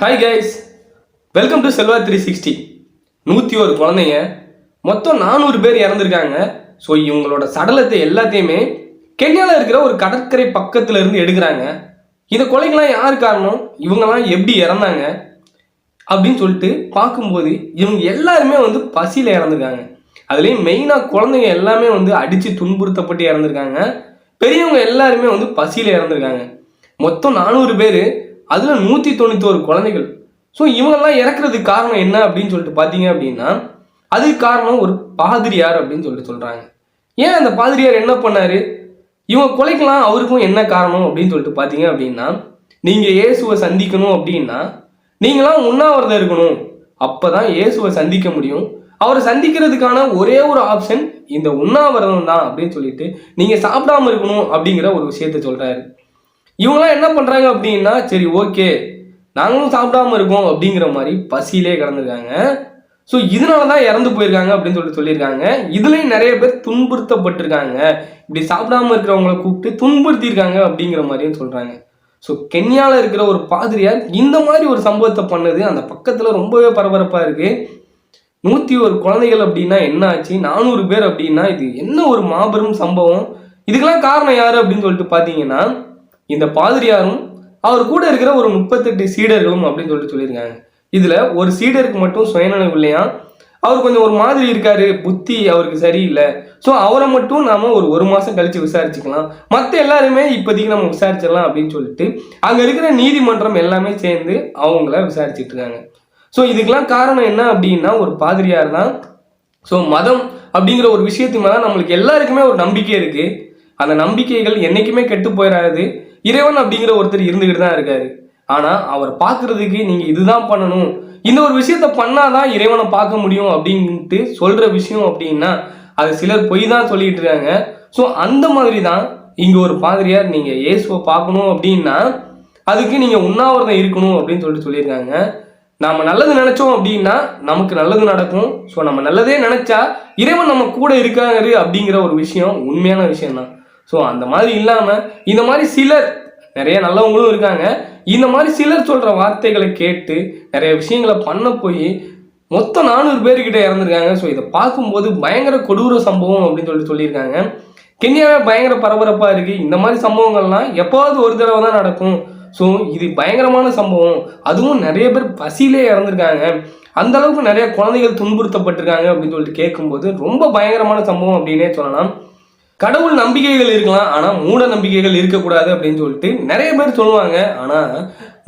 Hi guys welcome to Selva three sixty நூற்றி ஒரு குழந்தைங்க. மொத்தம் நானூறு பேர் இறந்துருக்காங்க. ஸோ இவங்களோட சடலத்தை எல்லாத்தையுமே கென்யாவில் இருக்கிற ஒரு கடற்கரை பக்கத்தில் இருந்து எடுக்கிறாங்க. இந்த கொலைக்கெல்லாம் யார் காரணம்? இவங்கெல்லாம் எப்படி இறந்தாங்க? அப்படின்னு சொல்லிட்டு பார்க்கும்போது இவங்க எல்லாருமே வந்து பசியில் இறந்துருக்காங்க. அதுலேயும் மெயினாக குழந்தைங்க எல்லாமே வந்து அடித்து துன்புறுத்தப்பட்டு இறந்துருக்காங்க. பெரியவங்க எல்லாருமே வந்து பசியில் இறந்துருக்காங்க. மொத்தம் நானூறு பேர் அதில் நூற்றி தொண்ணூத்தோரு குழந்தைகள். ஸோ இவங்கெல்லாம் இறக்குறதுக்கு காரணம் என்ன அப்படின்னு சொல்லிட்டு பார்த்தீங்க அப்படின்னா அதுக்கு காரணம் ஒரு பாதிரியார் அப்படின்னு சொல்லிட்டு சொல்கிறாங்க ஏன் அந்த பாதிரியார் என்ன பண்ணார்? இவங்க கொலைக்கலாம் அவருக்கும் என்ன காரணம் அப்படின்னு சொல்லிட்டு பார்த்தீங்க அப்படின்னா நீங்கள் இயேசுவை சந்திக்கணும் அப்படின்னா நீங்களாம் உண்ணாவிரதம் இருக்கணும். அப்போ தான் இயேசுவை சந்திக்க முடியும். அவரை சந்திக்கிறதுக்கான ஒரே ஒரு ஆப்ஷன் இந்த உண்ணாவிரதம் தான் அப்படின்னு சொல்லிட்டு நீங்கள் சாப்பிடாம இருக்கணும் அப்படிங்கிற ஒரு விஷயத்த சொல்கிறாரு இவங்களாம் என்ன பண்ணுறாங்க அப்படின்னா சரி ஓகே நாங்களும் சாப்பிடாம இருக்கோம் அப்படிங்கிற மாதிரி பசியிலே கிடந்திருக்காங்க. ஸோ இதனால தான் இறந்து போயிருக்காங்க அப்படின்னு சொல்லிட்டு சொல்லியிருக்காங்க. இதுலேயும் நிறைய பேர் துன்புறுத்தப்பட்டிருக்காங்க. இப்படி சாப்பிடாம இருக்கிறவங்கள கூப்பிட்டு துன்புறுத்தியிருக்காங்க அப்படிங்கிற மாதிரியும் சொல்கிறாங்க ஸோ கென்யாவில் இருக்கிற ஒரு பாதிரியார் இந்த மாதிரி ஒரு சம்பவத்தை பண்ணது. அந்த பக்கத்தில் ரொம்பவே பரபரப்பாக இருக்குது நூற்றி ஒரு குழந்தைகள் அப்படின்னா என்ன ஆச்சு? நானூறு பேர் அப்படின்னா இது என்ன ஒரு மாபெரும் சம்பவம்? இதுக்கெல்லாம் காரணம் யார் அப்படின்னு சொல்லிட்டு பார்த்தீங்கன்னா இந்த பாதிரியாரும் அவர் கூட இருக்கிற ஒரு முப்பத்தெட்டு சீடர்களும் அப்படின்னு சொல்லிட்டு சொல்லியிருக்காங்க. இதில் ஒரு சீடருக்கு மட்டும் சுயநலம் இல்லையா? அவர் கொஞ்சம் ஒரு மாதிரி இருக்காரு புத்தி அவருக்கு சரியில்லை. ஸோ அவரை மட்டும் நாம ஒரு ஒரு மாதம் கழிச்சு விசாரிச்சுக்கலாம். மற்ற எல்லாருமே இப்போதைக்கு நம்ம விசாரிச்சிடலாம் அப்படின்னு சொல்லிட்டு அங்கே இருக்கிற நீதிமன்றம் எல்லாமே சேர்ந்து அவங்கள விசாரிச்சுட்டு இருக்காங்க. ஸோ இதுக்கெல்லாம் காரணம் என்ன அப்படின்னா ஒரு பாதிரியார் தான். ஸோ மதம் அப்படிங்கிற ஒரு விஷயத்து மேலே நம்மளுக்கு எல்லாருக்குமே ஒரு நம்பிக்கை இருக்குது அந்த நம்பிக்கைகள் என்றைக்குமே கெட்டு போயிடாது இறைவன் அப்படிங்கிற ஒருத்தர் இருந்துகிட்டு தான் இருக்காரு. ஆனா அவர் பார்க்குறதுக்கு நீங்க இதுதான் பண்ணணும். இந்த ஒரு விஷயத்த பண்ணாதான் இறைவனை பார்க்க முடியும் அப்படின்ட்டு சொல்ற விஷயம் அப்படின்னா அது சிலர் பொய் தான் சொல்லிட்டு இருக்காங்க. ஸோ அந்த மாதிரி தான் இங்க ஒரு பாதிரியார் நீங்க இயேசுவை பார்க்கணும் அப்படின்னா அதுக்கு நீங்க உண்ணாவிரதம் இருக்கணும் அப்படின்னு சொல்லிட்டு சொல்லியிருக்காங்க. நாம நல்லது நினைச்சோம் அப்படின்னா நமக்கு நல்லது நடக்கும். ஸோ நம்ம நல்லதே நினைச்சா இறைவன் நம்ம கூட இருக்காரு அப்படிங்கிற ஒரு விஷயம் உண்மையான விஷயம் தான் ஸோ அந்த மாதிரி இல்லாமல் இந்த மாதிரி சிலர் நிறைய நல்லவங்களும் இருக்காங்க. இந்த மாதிரி சிலர் சொல்கிற வார்த்தைகளை கேட்டு நிறைய விஷயங்களை பண்ண போய் மொத்தம் நானூறு பேர்கிட்ட இறந்துருக்காங்க. ஸோ இதை பார்க்கும்போது பயங்கர கொடூர சம்பவம் அப்படின்னு சொல்லிட்டு சொல்லியிருக்காங்க. கென்யாவே பயங்கர பரபரப்பாக இருக்குது இந்த மாதிரி சம்பவங்கள்லாம் எப்போவாவது ஒரு தடவை தான் நடக்கும். ஸோ இது பயங்கரமான சம்பவம். அதுவும் நிறைய பேர் பசியிலே இறந்துருக்காங்க. அந்த அளவுக்கு நிறைய குழந்தைகள் துன்புறுத்தப்பட்டிருக்காங்க அப்படின்னு சொல்லிட்டு கேட்கும்போது ரொம்ப பயங்கரமான சம்பவம் அப்படின்னே சொல்லலாம். கடவுள் நம்பிக்கைகள் இருக்கலாம் ஆனால் மூட நம்பிக்கைகள் இருக்கக்கூடாது அப்படின்னு சொல்லிட்டு நிறைய பேர் சொல்லுவாங்க. ஆனால்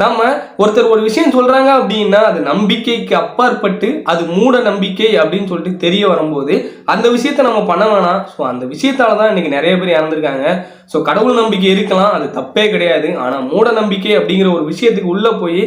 நம்ம ஒருத்தர் ஒரு விஷயம் சொல்கிறாங்க அப்படின்னா அது நம்பிக்கைக்கு அப்பாற்பட்டு அது மூட நம்பிக்கை அப்படின்னு சொல்லிட்டு தெரிய வரும்போது அந்த விஷயத்த நம்ம பண்ண வேணாம். ஸோ அந்த விஷயத்தால தான் இன்னைக்கு நிறைய பேர் இறந்துருக்காங்க. ஸோ கடவுள் நம்பிக்கை இருக்கலாம் அது தப்பே கிடையாது. ஆனால் மூட நம்பிக்கை அப்படிங்கிற ஒரு விஷயத்துக்கு உள்ளே போய்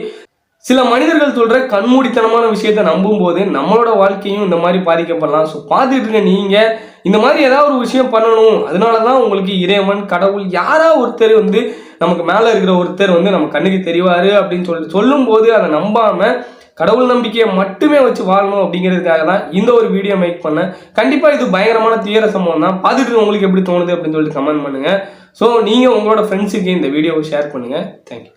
சில மனிதர்கள் சொல்கிற கண்மூடித்தனமான விஷயத்த நம்பும் போது நம்மளோட வாழ்க்கையும் இந்த மாதிரி பாதிக்கப்படலாம். ஸோ பார்த்துட்டு இருக்க நீங்கள் இந்த மாதிரி ஏதாவது ஒரு விஷயம் பண்ணணும். அதனால தான் உங்களுக்கு இறைவன் கடவுள் யாரா ஒருத்தர் வந்து நமக்கு மேலே இருக்கிற ஒருத்தர் வந்து நம்ம கண்ணுக்கு தெரிவாரு அப்படின்னு சொல்லி சொல்லும்போது அதை நம்பாம கடவுள் நம்பிக்கையை மட்டுமே வச்சு வாழணும் அப்படிங்கிறதுக்காக தான் இந்த ஒரு வீடியோ மேக் பண்ணேன். கண்டிப்பாக இது பயங்கரமான தீவிர சம்பவம் தான். பார்த்துட்டு உங்களுக்கு எப்படி தோணுது அப்படின்னு சொல்லிட்டு கமெண்ட் பண்ணுங்கள் ஸோ நீங்கள் உங்களோட ஃப்ரெண்ட்ஸுக்கு இந்த வீடியோவை ஷேர் பண்ணுங்க. தேங்க்யூ